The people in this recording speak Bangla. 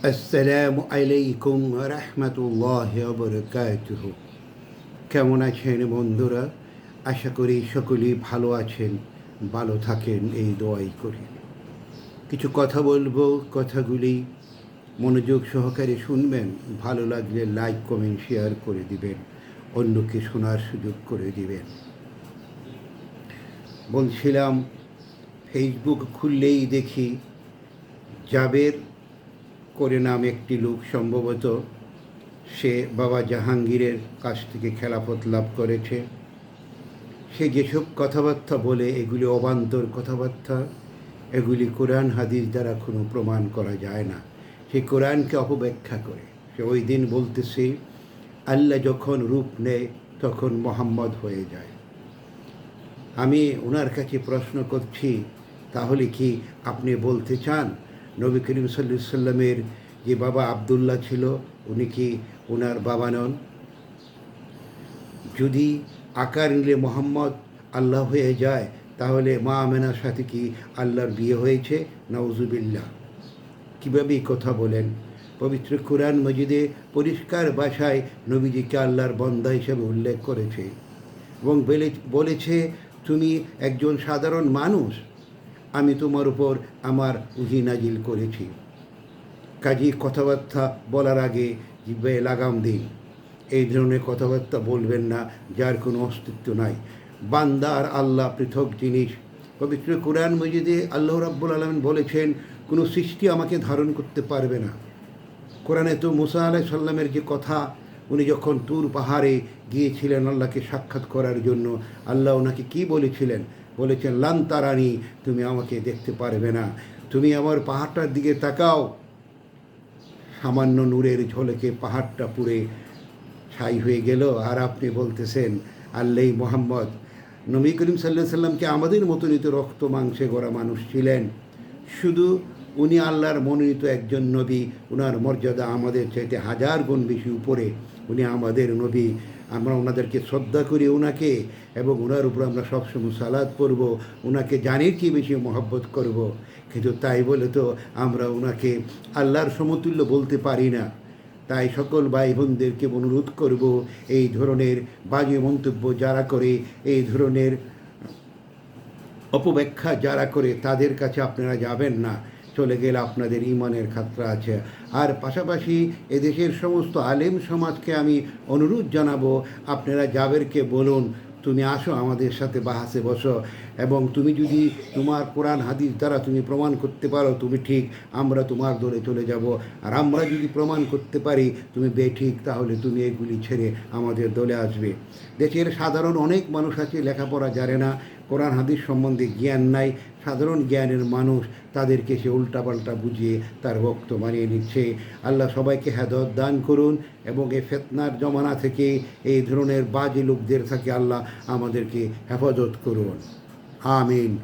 আসসালামু আলাইকুম রহমতুল্লাহ বরকাতুহ কেমন আছেন বন্ধুরা আশা করি সকলেই ভালো আছেন ভালো থাকেন এই দোয়াই করি কিছু কথা বলব কথাগুলি মনোযোগ সহকারে শুনবেন ভালো লাগলে লাইক কমেন্ট শেয়ার করে দিবেন অন্যকে শোনার সুযোগ করে দিবেন বলছিলাম ফেসবুক খুললেই দেখি জাবের করে নাম একটি লোক সম্ভবত সে বাবা জাহাঙ্গীরের কাছ থেকে খেলাফত লাভ করেছে। সে যেসব কথাবার্তা বলে, এগুলি অবান্তর কথাবার্তা। এগুলি কোরআন হাদিস দ্বারা কোনো প্রমাণ করা যায় না। সে কোরআনকে অপব্যাখ্যা করে। সে ওই দিন বলতেছে, আল্লাহ যখন রূপ নেয়, তখন মোহাম্মদ হয়ে যায়। আমি ওনার কাছে প্রশ্ন করছি, তাহলে কি আপনি বলতে চান নবী করিম সাল্লা সাল্লামের যে বাবা আবদুল্লাহ ছিল, উনি কি ওনার বাবা নন? যদি আকার নিলে মোহাম্মদ আল্লাহ হয়ে যায়, তাহলে মা আমেনার সাথে কি আল্লাহর বিয়ে হয়েছে? নওজুবিল্লাহ কীভাবে কথা বলেন? পবিত্র কোরআন মজিদে পরিষ্কার ভাষায় নবীজিকে আল্লাহর বন্দা হিসেবে উল্লেখ করেছে এবং বলে- বলেছে, তুমি একজন সাধারণ মানুষ আমি তোমার উপর আমার উহি নাজিল করেছি। কাজী কথাবার্তা বলার আগে জিব্বায় লাগাম দিন। এই ধরনের কথাবার্তা বলবেন না, যার কোনো অস্তিত্ব নাই। বান্দা আর আল্লাহ পৃথক জিনিস। পবিত্র কোরআন মজিদে আল্লাহ রাব্বুল আলমিন বলেছেন, কোনো সৃষ্টি আমাকে ধারণ করতে পারবে না। কোরআনে তো মুসা আলাই সাল্লামের যে কথা, উনি যখন তুর পাহাড়ে গিয়েছিলেন আল্লাহকে সাক্ষাৎ করার জন্য, আল্লাহ ওনাকে কি বলেছিলেন? বলেছেন লান্তারানি তুমি আমাকে দেখতে পারবে না। তুমি আমার পাহাড়টার দিকে তাকাও। সামান্য নূরের ঝলকে পাহাড়টা পুড়ে ছাই হয়ে গেল। আর আপনি বলতেছেন, আল্লাহ মোহাম্মদ, নবী করিম সাল্লাহ সাল্লামকে আমাদের মতনই তো রক্ত মাংসে গড়া মানুষ ছিলেন। শুধু উনি আল্লাহর মনোনীত একজন নবী ওনার মর্যাদা আমাদের চাইতে হাজার গুণ বেশি উপরে। উনি আমাদের নবী আমরা ওনাদেরকে শ্রদ্ধা করি ওনাকে এবং ওনার উপর আমরা সবসময় সালাদ করব ওনাকে জানির কি বেশি মহব্বত করব। কিন্তু তাই বলে তো আমরা ওনাকে আল্লাহর সমতুল্য বলতে পারি না। তাই সকল ভাই বোনদেরকে অনুরোধ করব, এই ধরনের বাজে মন্তব্য যারা করে, এই ধরনের অপব্যাখ্যা যারা করে, তাদের কাছে আপনারা যাবেন না। চলে গেলে আপনাদের ইমানের খাতরা আছে। আর পাশাপাশি এদেশের সমস্ত আলেম সমাজকে আমি অনুরোধ জানাব, আপনারা জাবেরকে বলুন, তুমি আসো আমাদের সাথে বাহাসে বসো। এবং তুমি যদি তোমার কোরআন, হাদিস দ্বারা তুমি প্রমাণ করতে পারো, তুমি ঠিক, আমরা তোমার দলে চলে যাব। আর আমরা যদি প্রমাণ করতে পারি, তুমি বেঠিক, তাহলে তুমি এগুলি ছেড়ে আমাদের দলে আসবে। দেশের সাধারণ অনেক মানুষ আছে, লেখাপড়া জানে না কোরআন হাদিস সম্বন্ধে জ্ঞান নাই, সাধারণ জ্ঞানের মানুষ তাদেরকে সে উল্টাপাল্টা বুঝিয়ে তার ভক্ত বানিয়ে নিচ্ছে। আল্লাহ সবাইকে হেদত দান করুন এবং এই ফেতনার জমানা থেকে এই ধরনের বাজে লোকদের থেকে আল্লাহ আমাদেরকে হেফাজত করুন। আমিন।